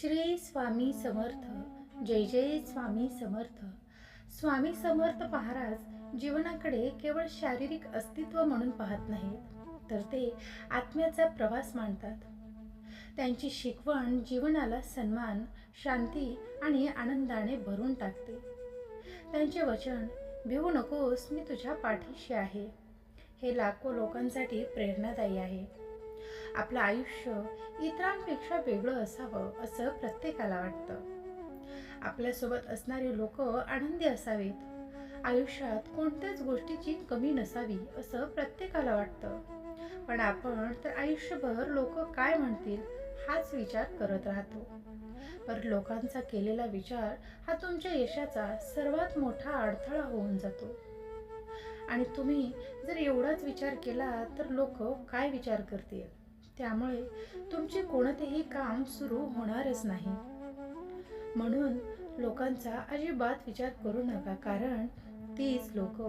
श्री स्वामी समर्थ जय जय स्वामी समर्थ. स्वामी समर्थ महाराज जीवनाकडे केवळ शारीरिक अस्तित्व म्हणून पाहत नाहीत तर ते आत्म्याचा प्रवास मानतात त्यांची शिकवण जीवनाला सन्मान शांती आणि आनंदाने भरून टाकते. त्यांचे वचन भिवू नकोस मी तुझ्या पाठीशी आहे. हे लाखो लोकांसाठी प्रेरणादायी आहे. आपलं आयुष्य इतरांपेक्षा वेगळं असावं असं प्रत्येकाला वाटतं. आपल्यासोबत असणारे लोक आनंदी असावेत. आयुष्यात कोणत्याच गोष्टीची कमी नसावी असं प्रत्येकाला वाटतं. पण आपण तर आयुष्यभर लोक काय म्हणतील हाच विचार करत राहतो. पर लोकांचा केलेला विचार हा तुमच्या यशाचा सर्वात मोठा अडथळा होऊन जातो. आणि तुम्ही जर एवढाच विचार केला तर लोक काय विचार करतील? त्यामुळे तुमचे कोणतेही काम सुरू होणारच नाही. म्हणून लोकांचा अजिबात विचार करू नका कारण तीच लोक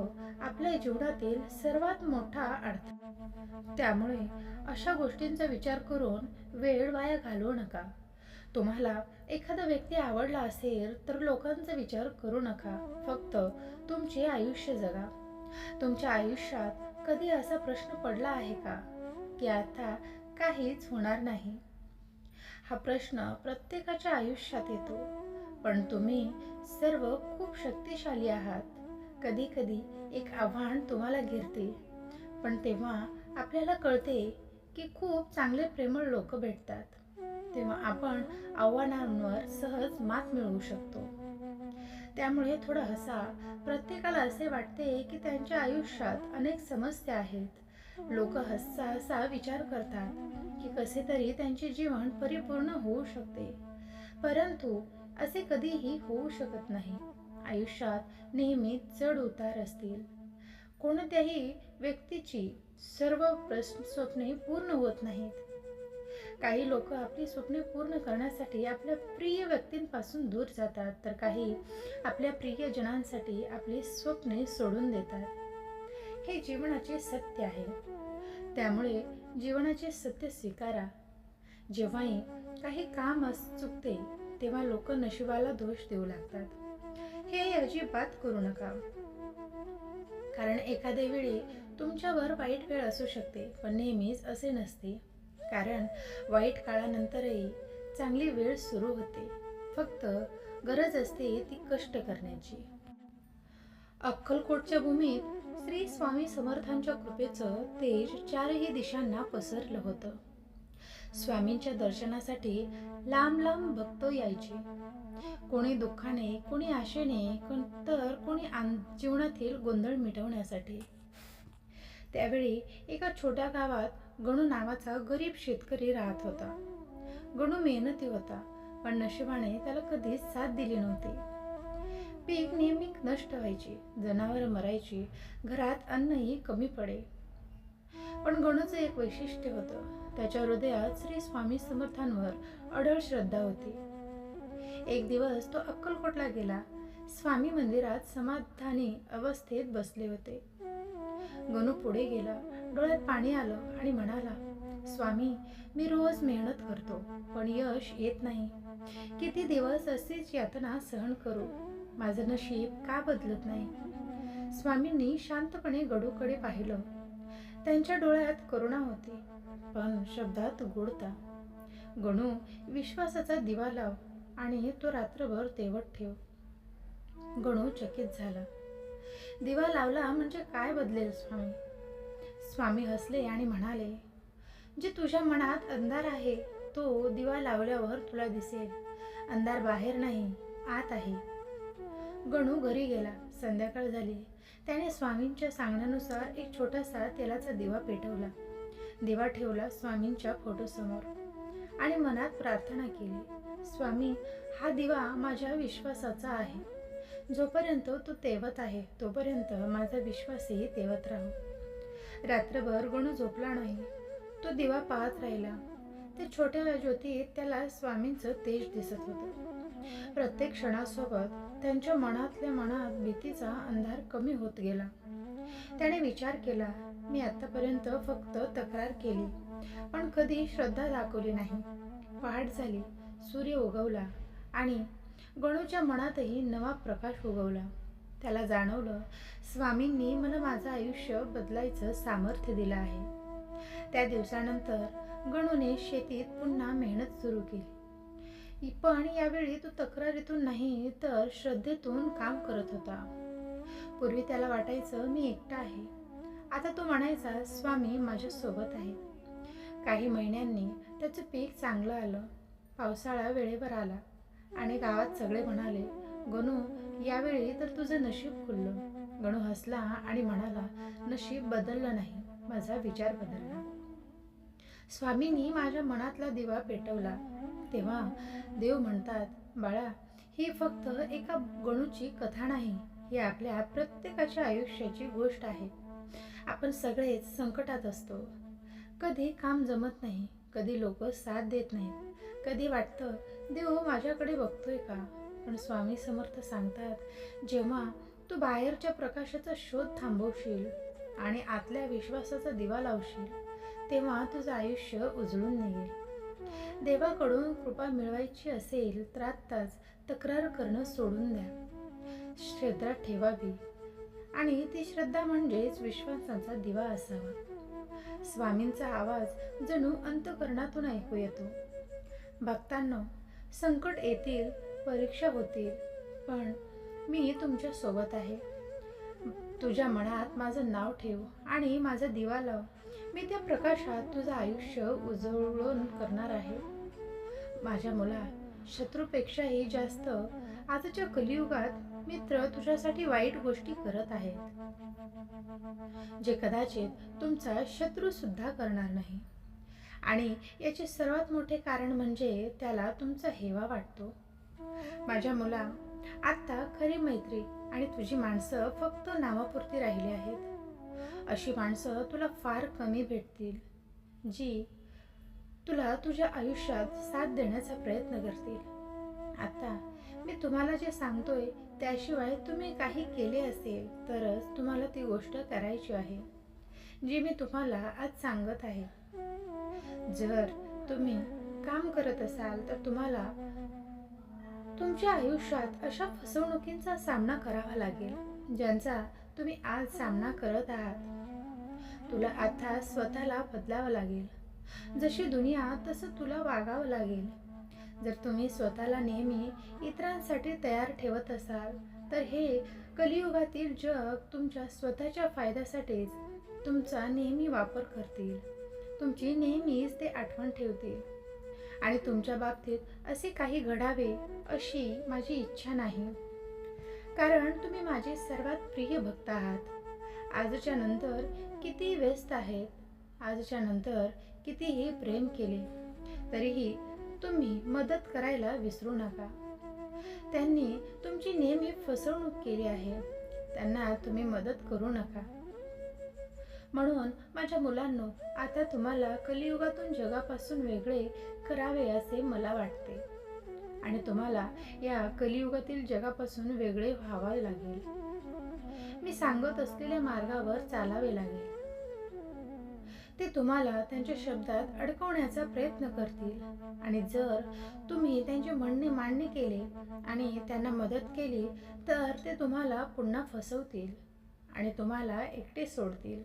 आपल्या जीवनातील सर्वात मोठा अडथळा त्यामुळे अशा गोष्टींचा विचार करून वेळ वाया घालवू नका. तुम्हाला एखादा व्यक्ती आवडला असेल तर लोकांचा विचार करू नका फक्त तुमचे आयुष्य जगा. तुमच्या आयुष्यात कधी असा प्रश्न पडला आहे का की आता काहीच होणार नाही. हा प्रश्न प्रत्येकाच्या आयुष्यात येतो. पण तुम्ही सर्व खूप शक्तिशाली आहात. कधी कधी एक आव्हान तुम्हाला घेरते. पण तेव्हा आपल्याला कळते की खूप चांगले प्रेमळ लोक भेटतात. तेव्हा आपण आव्हानांवर सहज मात मिळवू शकतो. त्यामुळे थोडं हसा. प्रत्येकाला असे वाटते की त्यांच्या आयुष्यात अनेक समस्या आहेत. लोक हसा हसा विचार करतात की कसे तरी त्यांचे जीवन परिपूर्ण होऊ शकते. परंतु असे कधीही होऊ शकत नाही. आयुष्यात नेहमी चढ उतार असतील. कोणत्याही व्यक्तीची सर्व प्रश्न स्वप्ने पूर्ण होत नाहीत. काही लोक आपली स्वप्ने पूर्ण करण्यासाठी आपल्या प्रिय व्यक्तींपासून दूर जातात. तर काही आपल्या प्रियजनांसाठी आपली स्वप्ने सोडून देतात. हे जीवनाचे सत्य आहे. त्यामुळे जीवनाचे सत्य स्वीकारा. जेव्हाही काही काम अस चुकते तेव्हा लोक नशिबाला दोष देऊ लागतात. हे अजिबात करू नका. कारण एखाद्या वेळी तुमच्यावर वाईट वेळ असू शकते पण नेहमीच असे नसते. कारण वाईट काळानंतरही चांगली वेळ सुरू होते. फक्त गरज असते ती कष्ट करण्याची. अक्कलकोटच्या भूमीत श्री स्वामी समर्थांच्या कृपेचं तेज चारही दिशांना पसरलं होतं. स्वामींच्या दर्शनासाठी लांब लांब भक्त यायचे. कोणी दुःखाने कोणी आशेने तर कोणी जीवनातील गोंधळ मिटवण्यासाठी. त्यावेळी एका छोट्या गावात गणू नावाचा गरीब शेतकरी राहत होता. गणू मेहनती होता पण नशिबाने त्याला कधीच साथ दिली नव्हती. पीक नेहमी नष्ट व्हायची जनावर मरायची घरात अन्नही कमी पडे. पण गणूचं एक वैशिष्ट्य होतं त्याच्या हृदयात श्री स्वामी समर्थांवर अढळ श्रद्धा होती. एक दिवस तो अक्कलकोटला गेला. स्वामी मंदिरात समाधानी अवस्थेत बसले होते. गणू पुढे गेला. डोळ्यात पाणी आलं आणि म्हणाला स्वामी मी रोज मेहनत करतो पण यश येत नाही. किती दिवस असेच यातना सहन करू? माझं नशीब का बदलत नाही? स्वामींनी शांतपणे गडूकडे पाहिलं. त्यांच्या डोळ्यात करुणा होती पण शब्दात गोडता. गणू विश्वासाचा दिवा लाव आणि तो रात्रभर तेवत ठेव. गणू चकित झाला. दिवा लावला म्हणजे काय बदलेल स्वामी? स्वामी हसले आणि म्हणाले जे तुझ्या मनात अंधार आहे तो दिवा लावल्यावर तुला दिसेल. अंधार बाहेर नाही आत आहे. गणू घरी गेला. संध्याकाळ झाली. त्याने स्वामींच्या सांगण्यानुसार एक छोटासा तेलाचा दिवा पेटवला. दिवा ठेवला स्वामींच्या फोटोसमोर आणि मनात प्रार्थना केली. स्वामी हा दिवा माझ्या विश्वासाचा आहे. जोपर्यंत तो तेवत आहे तोपर्यंत माझा विश्वासही तेवत राहू. रात्रभर गणू झोपला नाही. तो दिवा पाहत राहिला. त्या छोट्या ज्योतीत त्याला स्वामींचं तेज दिसत होतं. प्रत्येक क्षणासोबत त्यांच्या मनातल्या मनात भीतीचा अंधार कमी होत गेला. त्याने विचार केला मी आतापर्यंत फक्त तक्रार केली पण कधी श्रद्धा दाखवली नाही. पहाट झाली सूर्य उगवला आणि गणूच्या मनातही नवा प्रकाश उगवला. त्याला जाणवलं स्वामींनी मला माझं आयुष्य बदलायचं सामर्थ्य दिलं आहे. त्या दिवसानंतर गणूने शेतीत पुन्हा मेहनत सुरू केली. पण यावेळी तो तक्रारीतून नाही तर श्रद्धेतून काम करत होता. पूर्वी त्याला वाटायचं मी एकटा आहे. आता तो म्हणायचा स्वामी माझ्यासोबत आहे. काही महिन्यांनी त्याचं पीक चांगलं आलं. पावसाळा वेळेवर आला आणि गावात सगळे म्हणाले गणू यावेळी तर तुझं नशीब खुललं गणू हसला आणि म्हणाला नशीब बदललं नाही. माझा विचार बदलला. स्वामींनी माझ्या मनातला दिवा पेटवला. तेव्हा देव म्हणतात बाळा ही फक्त एका गणूची कथा नाही ही आपल्या प्रत्येकाच्या आयुष्याची गोष्ट आहे. आपण सगळेच संकटात असतो. कधी काम जमत नाही कधी लोक साथ देत नाहीत. कधी वाटतं देव माझ्याकडे बघतोय का? पण स्वामी समर्थ सांगतात जेव्हा तू बाहेरच्या प्रकाशाचा शोध थांबवशील आणि आतल्या विश्वासाचा दिवा लावशील तेव्हा तुझं आयुष्य उजळून निघेल देवाकडून कृपा मिळवायची असेल तर आत्ताच तक्रार करणं सोडून द्या. श्रद्धा ठेवावी. आणि ती श्रद्धा म्हणजेच विश्वासाचा दिवा असावा. स्वामींचा आवाज जणू अंतकरणातून ऐकू येतो. भक्तांनो संकट येतील परीक्षा होतील पण मी तुमच्यासोबत आहे. तुझ्या मनात माझं नाव ठेव आणि माझा दिवा लाव. मी त्या प्रकाशात तुझं आयुष्य उजळून करणार आहे. माझ्या मुला शत्रूपेक्षाही जास्त आजच्या कलियुगात मित्र तुझ्यासाठी वाईट गोष्टी करत आहेत. जे कदाचित तुमचा शत्रू सुद्धा करणार नाही. आणि याचे सर्वात मोठे कारण म्हणजे त्याला तुमचा हेवा वाटतो. माझ्या मुला आत्ता खरी मैत्री आणि तुझी माणसं फक्त नावापुरती राहिली आहेत. अशी माणसं तुला फार कमी भेटतील जी तुला तुझ्या आयुष्यात साथ देण्याचा प्रयत्न करतील. आता मी तुम्हाला जे सांगतोय त्याशिवाय तुम्ही काही केले असेल तरच तुम्हाला ती गोष्ट करायची आहे जी मी तुम्हाला आज सांगत आहे. जर तुम्ही काम करत असाल तर तुम्हाला तुमच्या आयुष्यात अशा फसवणुकींचा सामना करावा लागेल ज्यांचा तुम्ही आज सामना करत आहात. तुला आता स्वतःला बदलावं लागेल. जशी दुनिया तसं तुला वागावं लागेल. जर तुम्ही स्वतःला नेहमी इतरांसाठी तयार ठेवत असाल तर हे कलियुगातील जग तुमच्या स्वतःच्या फायद्यासाठीच तुमचा नेहमी वापर करतील. तुमची नेहमीच ते आठवण ठेवतील. आणि तुमच्या बाबतीत असे काही घडावे अशी माझी इच्छा नाही. कारण तुम्ही माझे सर्वात प्रिय भक्त आहात. आजच्या नंतर किती व्यस्त आहेत आजच्या नंतर कितीही प्रेम केले तरीही तुम्ही मदत करायला विसरू नका. त्यांनी तुमची नेहमी फसवणूक केली आहे. त्यांना तुम्ही मदत करू नका. म्हणून माझ्या मुलांनो आता तुम्हाला कलियुगातून जगापासून वेगळे करावे असे मला वाटते. आणि तुम्हाला या कलियुगातील जगापासून वेगळे व्हावे लागेल. मी सांगत असलेल्या मार्गावर चालावे लागेल. ते तुम्हाला त्यांच्या शब्दात अडकवण्याचा प्रयत्न करतील. आणि जर तुम्ही त्यांचे म्हणणे मान्य केले आणि त्यांना मदत केली तर ते तुम्हाला पुन्हा फसवतील आणि तुम्हाला एकटे सोडतील.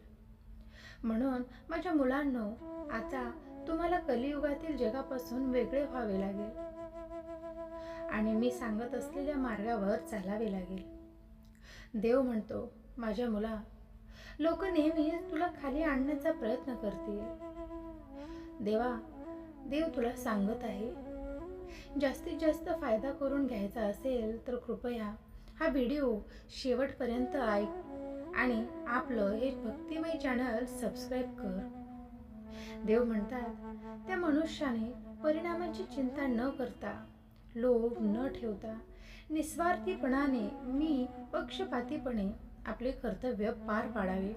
म्हणून माझ्या मुलांनो आता तुम्हाला कलियुगातील जगापासून वेगळे व्हावे लागेल. आणि मी सांगत असलेल्या मार्गावर चालावे लागेल. देव म्हणतो माझ्या मुला लोक नेहमी तुला खाली आणण्याचा प्रयत्न करतील. देवा देव तुला सांगत आहे. जास्तीत जास्त फायदा करून घ्यायचा असेल तर कृपया हा व्हिडिओ शेवटपर्यंत ऐक आणि आपलं हे भक्तिमय चॅनल सबस्क्राईब कर. देव म्हणतात त्या मनुष्याने परिणामाची चिंता न करता लोभ न ठेवता निस्वार्थीपणाने मी पक्षपातीपणे आपले कर्तव्य पार पाडावे.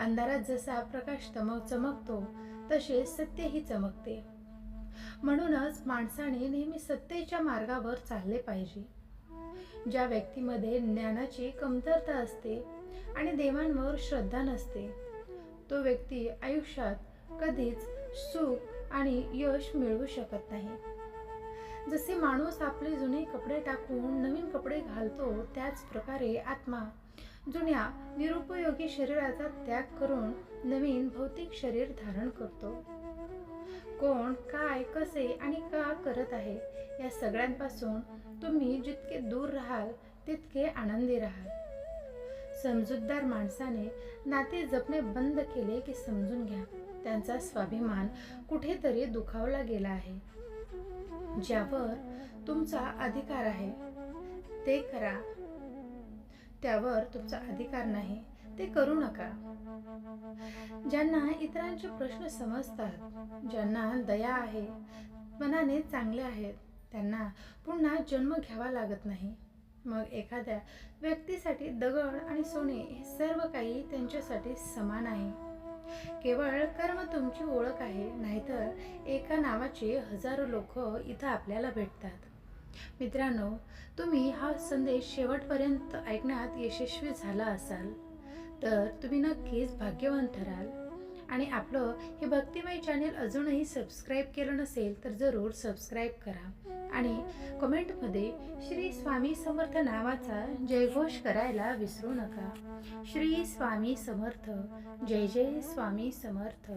अंधारात जसा प्रकाश तमक चमकतो तसे सत्यही चमकते. म्हणूनच माणसाने नेहमी सत्तेच्या मार्गावर चालले पाहिजे. ज्या व्यक्तीमध्ये ज्ञानाची कमतरता असते आणि देवांवर श्रद्धा नसते तो व्यक्ती आयुष्यात कधीच सुख आणि यश मिळवू शकत नाही. जसे माणूस आपले जुने कपडे टाकून नवीन कपडे घालतो त्याच प्रकारे आत्मा जुन्या निरुपयोगी शरीराचा त्याग करून नवीन भौतिक शरीर धारण करतो. कोण काय कसे आणि का करत आहे या सगळ्यांपासून तुम्ही जितके दूर राहाल तितके आनंदी राहाल. समजूतदार माणसाने नाते जपणे बंद केले की समजून घ्या. त्यांचा स्वाभिमान कुठेतरी दुखावला गेला आहे. ज्यावर तुमचा अधिकार आहे ते करा. त्यावर तुमचा अधिकार नाही ते करू नका. ज्यांना इतरांचे प्रश्न समजतात ज्यांना दया आहे मनाने चांगले आहेत त्यांना पुन्हा जन्म घ्यावा लागत नाही. मग एखाद्या व्यक्तीसाठी दगड आणि सोने हे सर्व काही त्यांच्यासाठी समान आहे. केवळ कर्म तुमची ओळख आहे नाहीतर एका नावाचे हजारो लोक इथं आपल्याला भेटतात. मित्रांनो तुम्ही हा संदेश शेवटपर्यंत ऐकण्यात यशस्वी झाला असाल तर तुम्ही नक्कीच भाग्यवान ठराल. आणि आपलं हे भक्तिमय चॅनेल अजूनही सबस्क्राईब केलं नसेल तर जरूर सबस्क्राईब करा. आणि कमेंटमध्ये श्री स्वामी समर्थ नावाचा जयघोष करायला विसरू नका. श्री स्वामी समर्थ जय जय स्वामी समर्थ.